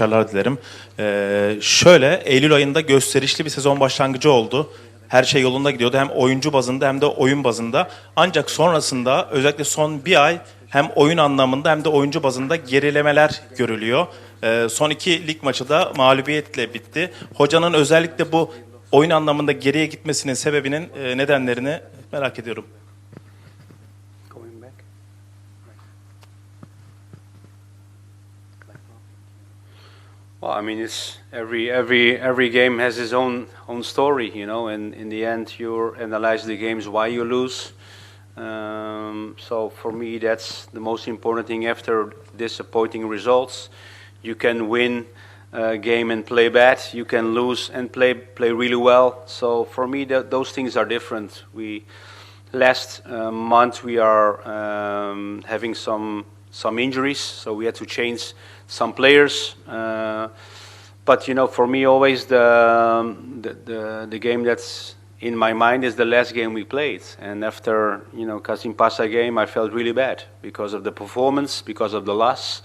Başarılar dilerim. Ee, şöyle Eylül ayında gösterişli bir sezon başlangıcı oldu. Her şey yolunda gidiyordu hem oyuncu bazında hem de oyun bazında. Ancak sonrasında özellikle son bir ay hem oyun anlamında hem de oyuncu bazında gerilemeler görülüyor. Ee, son iki lig maçı da mağlubiyetle bitti. Hocanın özellikle bu oyun anlamında geriye gitmesinin sebebinin e, nedenlerini merak ediyorum. Well, I mean, it's every every every game has its own own story, you know. And in the end, you analyze the games why you lose. Um, so for me, that's the most important thing. After disappointing results, you can win a game and play bad. You can lose and play play really well. So for me, th- those things are different. We last uh, month we are um, having some some injuries, so we had to change some players. Uh, but you know, for me, always the, um, the the the game that's in my mind is the last game we played. And after you know Kasim Pasa game, I felt really bad because of the performance, because of the loss.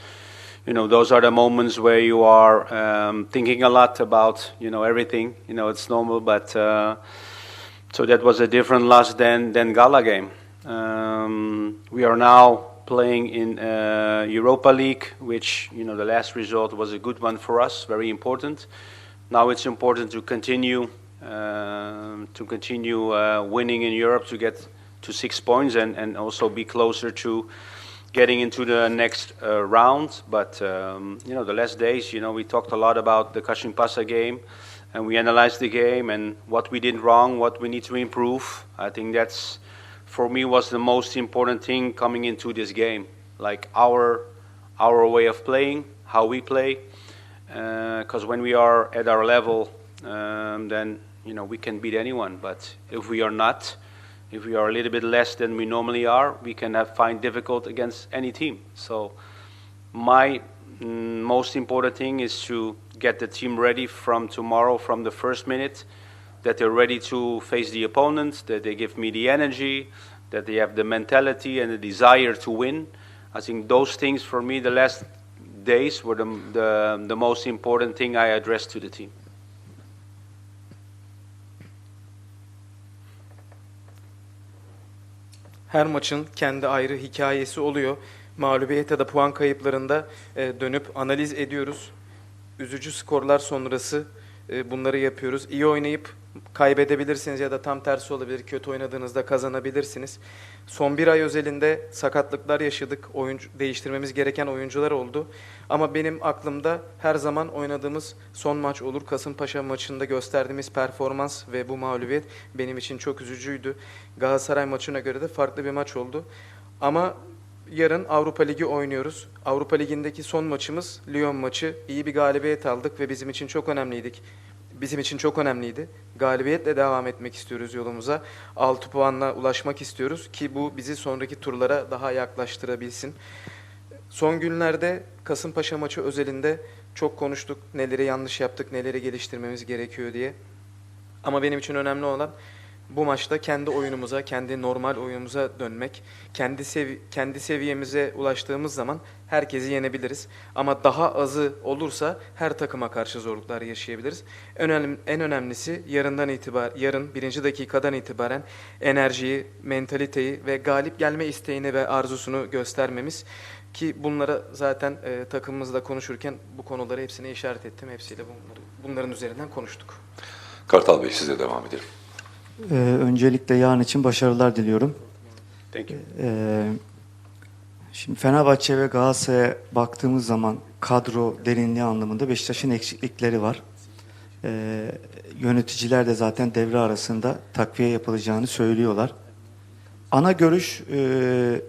You know, those are the moments where you are um, thinking a lot about you know everything. You know, it's normal, but. Uh, so that was a different loss than than Gala game. Um, we are now playing in uh, Europa League, which you know the last result was a good one for us, very important. Now it's important to continue um to continue uh, winning in Europe to get to six points and, and also be closer to getting into the next uh, round. But um, you know the last days, you know we talked a lot about the Kashin Pasa game and we analyzed the game and what we did wrong, what we need to improve. I think that's for me was the most important thing coming into this game, like our our way of playing, how we play. Because when we are at our level, um, then you know we can beat anyone. But if we are not, if we are a little bit less than we normally are, we can have, find difficult against any team. So my mm, most important thing is to get the team ready from tomorrow, from the first minute, that they're ready to face the opponent, that they give me the energy, that they have the mentality and the desire to win. I think those things for me, the last days, were the, the, the most important thing I addressed to the team. Her maçın kendi ayrı hikayesi oluyor. Mağlubiyet ya da puan kayıplarında e, dönüp analiz ediyoruz. Üzücü skorlar sonrası e, bunları yapıyoruz. İyi oynayıp kaybedebilirsiniz ya da tam tersi olabilir. Kötü oynadığınızda kazanabilirsiniz. Son bir ay özelinde sakatlıklar yaşadık. Oyuncu, değiştirmemiz gereken oyuncular oldu. Ama benim aklımda her zaman oynadığımız son maç olur. Kasımpaşa maçında gösterdiğimiz performans ve bu mağlubiyet benim için çok üzücüydü. Galatasaray maçına göre de farklı bir maç oldu. Ama yarın Avrupa Ligi oynuyoruz. Avrupa Ligi'ndeki son maçımız Lyon maçı. İyi bir galibiyet aldık ve bizim için çok önemliydik. Bizim için çok önemliydi. Galibiyetle devam etmek istiyoruz yolumuza. 6 puanla ulaşmak istiyoruz ki bu bizi sonraki turlara daha yaklaştırabilsin. Son günlerde Kasımpaşa maçı özelinde çok konuştuk. Neleri yanlış yaptık, neleri geliştirmemiz gerekiyor diye. Ama benim için önemli olan bu maçta kendi oyunumuza, kendi normal oyunumuza dönmek. Kendi sevi kendi seviyemize ulaştığımız zaman herkesi yenebiliriz. Ama daha azı olursa her takıma karşı zorluklar yaşayabiliriz. En, önem- en önemlisi yarından itibar, yarın birinci dakikadan itibaren enerjiyi, mentaliteyi ve galip gelme isteğini ve arzusunu göstermemiz. Ki bunlara zaten e, takımımızla konuşurken bu konuları hepsine işaret ettim. Hepsiyle bunları, bunların üzerinden konuştuk. Kartal Bey size devam edelim. Ee, öncelikle yarın için başarılar diliyorum. Thank you. Ee, şimdi Fenerbahçe ve Galatasaray'a baktığımız zaman kadro derinliği anlamında Beşiktaş'ın eksiklikleri var. Ee, yöneticiler de zaten devre arasında takviye yapılacağını söylüyorlar. Ana görüş e,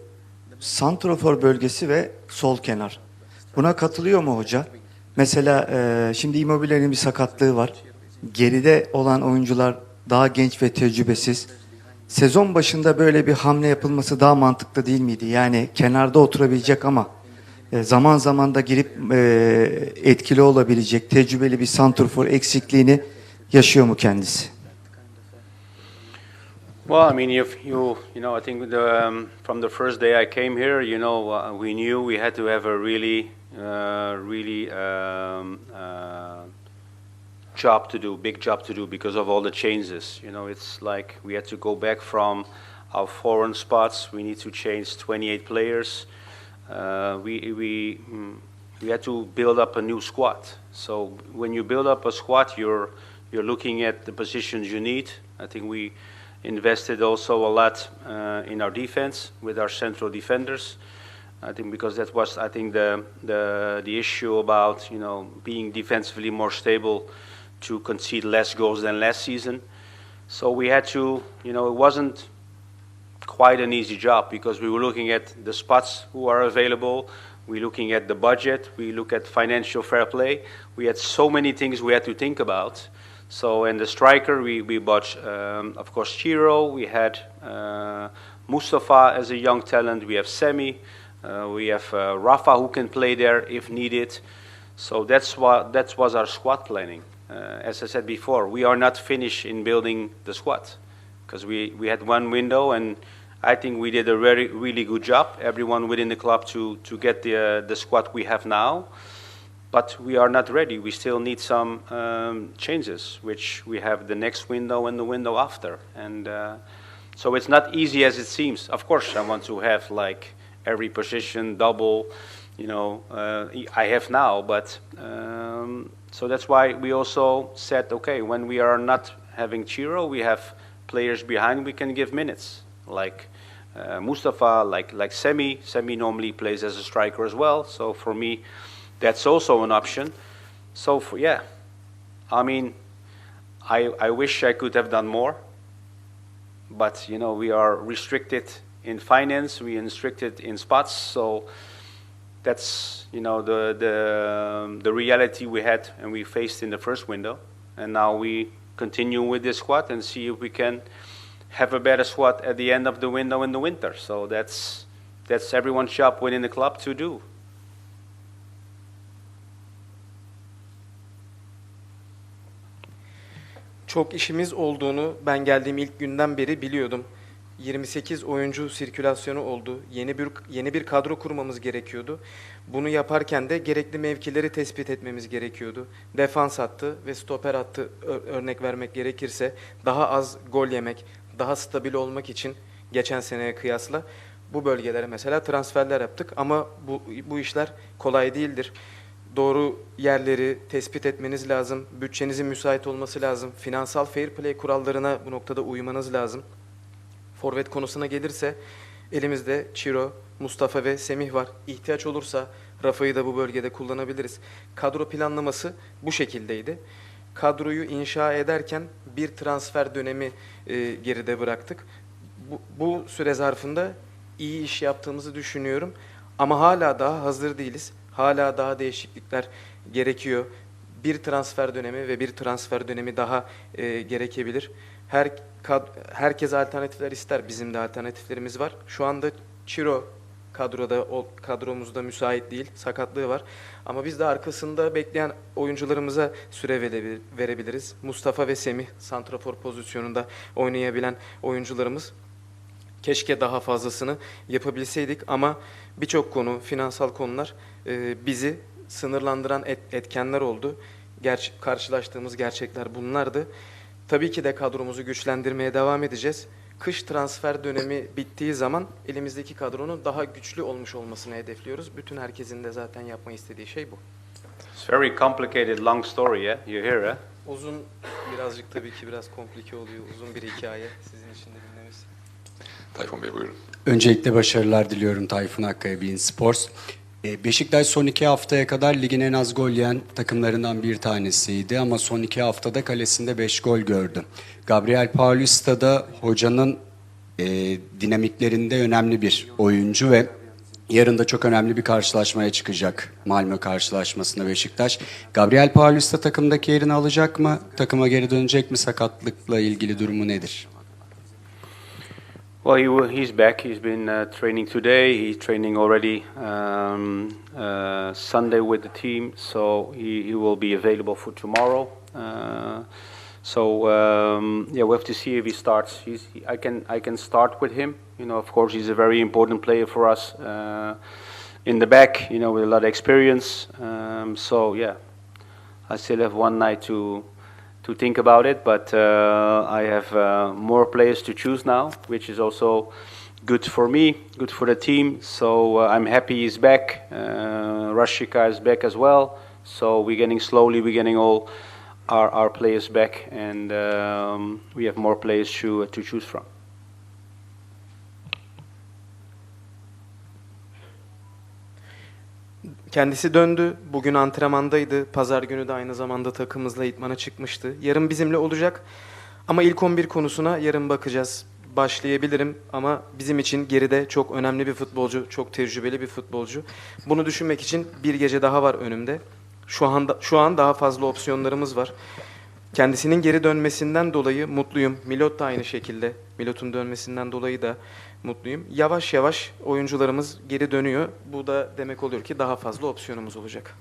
santrofor bölgesi ve sol kenar. Buna katılıyor mu hoca? Mesela e, şimdi Immobile'nin bir sakatlığı var. Geride olan oyuncular daha genç ve tecrübesiz. Sezon başında böyle bir hamle yapılması daha mantıklı değil miydi? Yani kenarda oturabilecek ama e, zaman zaman da girip e, etkili olabilecek tecrübeli bir santrfor eksikliğini yaşıyor mu kendisi? Well, I mean, if you you know, I think the, um, from the first day I came here, you know, uh, we knew we had to have a really uh, really um, uh, job to do, big job to do because of all the changes. You know, it's like we had to go back from our foreign spots. We need to change 28 players. Uh, we we mm, we had to build up a new squad. So when you build up a squad, you're you're looking at the positions you need. I think we invested also a lot uh, in our defense with our central defenders. I think because that was, I think, the, the, the issue about, you know, being defensively more stable to concede less goals than last season. So we had to, you know, it wasn't quite an easy job because we were looking at the spots who are available. We're looking at the budget. We look at financial fair play. We had so many things we had to think about. So, and the striker, we, we bought, um, of course, Chiro. We had uh, Mustafa as a young talent. We have Semi. Uh, we have uh, Rafa who can play there if needed. So that's what that was our squad planning. Uh, as I said before, we are not finished in building the squad because we, we had one window and I think we did a very really good job. Everyone within the club to to get the uh, the squad we have now, but we are not ready. We still need some um, changes, which we have the next window and the window after, and uh, so it's not easy as it seems. Of course, I want to have like every position double, you know, uh, I have now, but um, so that's why we also said, okay, when we are not having Chiro, we have players behind we can give minutes, like uh, Mustafa, like like Semi. Semi normally plays as a striker as well, so for me, that's also an option. So for, yeah, I mean, I I wish I could have done more, but you know we are restricted in finance, we are restricted in spots, so that's you know the the um, the reality we had and we faced in the first window, and now we continue with this squad and see if we can have a better squad at the end of the window in the winter. So that's that's everyone's job within the club to do. Çok işimiz olduğunu ben geldiğim ilk günden beri biliyordum. 28 oyuncu sirkülasyonu oldu. Yeni bir yeni bir kadro kurmamız gerekiyordu. Bunu yaparken de gerekli mevkileri tespit etmemiz gerekiyordu. Defans hattı ve stoper hattı örnek vermek gerekirse daha az gol yemek, daha stabil olmak için geçen seneye kıyasla bu bölgelere mesela transferler yaptık ama bu bu işler kolay değildir. Doğru yerleri tespit etmeniz lazım. Bütçenizin müsait olması lazım. Finansal fair play kurallarına bu noktada uymanız lazım. Forvet konusuna gelirse elimizde Çiro, Mustafa ve Semih var. İhtiyaç olursa Rafa'yı da bu bölgede kullanabiliriz. Kadro planlaması bu şekildeydi. Kadroyu inşa ederken bir transfer dönemi e, geride bıraktık. Bu, bu süre zarfında iyi iş yaptığımızı düşünüyorum. Ama hala daha hazır değiliz. Hala daha değişiklikler gerekiyor. Bir transfer dönemi ve bir transfer dönemi daha e, gerekebilir. Her herkes alternatifler ister. Bizim de alternatiflerimiz var. Şu anda Çiro kadroda o kadromuzda müsait değil. Sakatlığı var. Ama biz de arkasında bekleyen oyuncularımıza süre verebil- verebiliriz. Mustafa ve Semih santrafor pozisyonunda oynayabilen oyuncularımız. Keşke daha fazlasını yapabilseydik ama birçok konu, finansal konular e, bizi sınırlandıran et- etkenler oldu. Ger- karşılaştığımız gerçekler bunlardı. Tabii ki de kadromuzu güçlendirmeye devam edeceğiz. Kış transfer dönemi bittiği zaman elimizdeki kadronun daha güçlü olmuş olmasını hedefliyoruz. Bütün herkesin de zaten yapmayı istediği şey bu. It's very complicated, long story, yeah. You hear, eh? Uzun, birazcık tabii ki biraz komplike oluyor. Uzun bir hikaye sizin için de dinlemesi. Tayfun Bey buyurun. Öncelikle başarılar diliyorum Tayfun Akkaya Bein Sports. Ee, Beşiktaş son iki haftaya kadar ligin en az gol yiyen takımlarından bir tanesiydi ama son iki haftada kalesinde beş gol gördü. Gabriel Paulista da hocanın e, dinamiklerinde önemli bir oyuncu ve yarın da çok önemli bir karşılaşmaya çıkacak Malmö karşılaşmasında Beşiktaş. Gabriel Paulista takımdaki yerini alacak mı? Takıma geri dönecek mi? Sakatlıkla ilgili durumu nedir? Well, he, he's back. He's been uh, training today. He's training already um, uh, Sunday with the team, so he, he will be available for tomorrow. Uh, so um, yeah, we have to see if he starts. He's, I can I can start with him. You know, of course, he's a very important player for us. Uh, in the back, you know, with a lot of experience. Um, so yeah, I still have one night to to think about it, but uh, I have uh, more players to choose now, which is also good for me, good for the team. So uh, I'm happy he's back. Rashika is back as well. So we're getting slowly, we're getting all our, our players back, and um, we have more players to to choose from. Kendisi döndü. Bugün antrenmandaydı. Pazar günü de aynı zamanda takımımızla idmana çıkmıştı. Yarın bizimle olacak. Ama ilk 11 konusuna yarın bakacağız. Başlayabilirim ama bizim için geride çok önemli bir futbolcu, çok tecrübeli bir futbolcu. Bunu düşünmek için bir gece daha var önümde. Şu anda şu an daha fazla opsiyonlarımız var. Kendisinin geri dönmesinden dolayı mutluyum. Milot da aynı şekilde. Milot'un dönmesinden dolayı da mutluyum. Yavaş yavaş oyuncularımız geri dönüyor. Bu da demek oluyor ki daha fazla opsiyonumuz olacak.